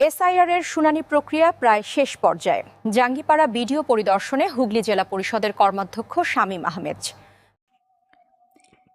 SIR এর শুনানি প্রক্রিয়া প্রায় শেষ পর্যায়ে। জাঙ্গিপাড়া বিডিও পরিদর্শনে হুগলি জেলা পরিষদের কর্মাধ্যক্ষ শামীম আহমেদ।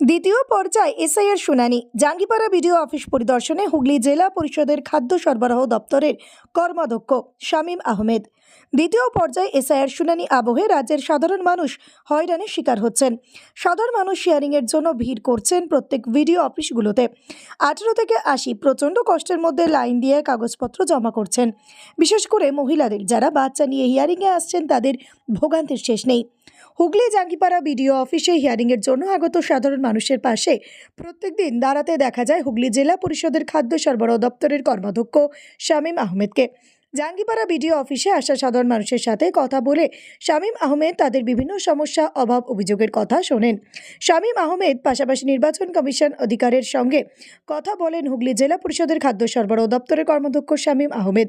দ্বিতীয় পর্যায়ে এসআইয়ের শুনানি। জাঙ্গিপাড়া বিডিও অফিস পরিদর্শনে হুগলি জেলা পরিষদের খাদ্য সরবরাহ দপ্তরের কর্মাধ্যক্ষ শামীম আহমেদ। দ্বিতীয় পর্যায়ে এসআইয়ের শুনানি আবহে রাজ্যের সাধারণ মানুষ হয়রানির শিকার হচ্ছেন। সাধারণ মানুষ শেয়ারিংয়ের জন্য ভিড় করছেন প্রত্যেক ভিডিও অফিসগুলোতে। আঠেরো থেকে আশি প্রচণ্ড কষ্টের মধ্যে লাইন দিয়ে কাগজপত্র জমা করছেন। বিশেষ করে মহিলাদের যারা বাচ্চা নিয়ে হিয়ারিংয়ে আসছেন তাদের ভোগান্তির শেষ নেই। হুগলি জাঙ্গিপাড়া বিডিও অফিসে হিয়ারিংয়ের জন্য আগত সাধারণ মানুষের পাশে প্রত্যেকদিন দাঁড়াতে দেখা যায় হুগলি জেলা পরিষদের খাদ্য সরবরাহ দপ্তরের কর্মাধ্যক্ষ শামীম আহমেদকে। জাঙ্গিপাড়া বিডিও অফিসে আসা সাধারণ মানুষের সাথে কথা বলে শামীম আহমেদ তাদের বিভিন্ন সমস্যা, অভাব, অভিযোগের কথা শোনেন। শামীম আহমেদ পাশাপাশি নির্বাচন কমিশন অধিকারের সঙ্গে কথা বলেন হুগলি জেলা পরিষদের খাদ্য সরবরাহ দপ্তরের কর্মাধ্যক্ষ শামীম আহমেদ।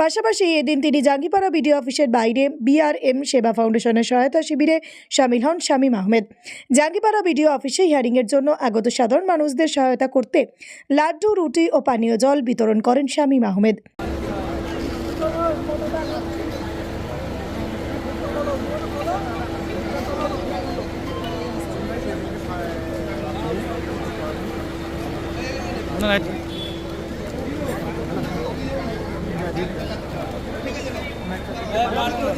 পাশাপাশি এদিন তিনি জাঙ্গিপাড়া বিডিও অফিসের বাইরে বিআরএম সেবা ফাউন্ডেশনের সহায়তা শিবিরে সামিল হন শামীম আহমেদ। জাঙ্গিপাড়া বিডিও অফিসে হিয়ারিংয়ের জন্য আগত সাধারণ মানুষদের সহায়তা করতে লাড্ডু, রুটি ও পানীয় জল বিতরণ করেন শামীম আহমেদ। বার করে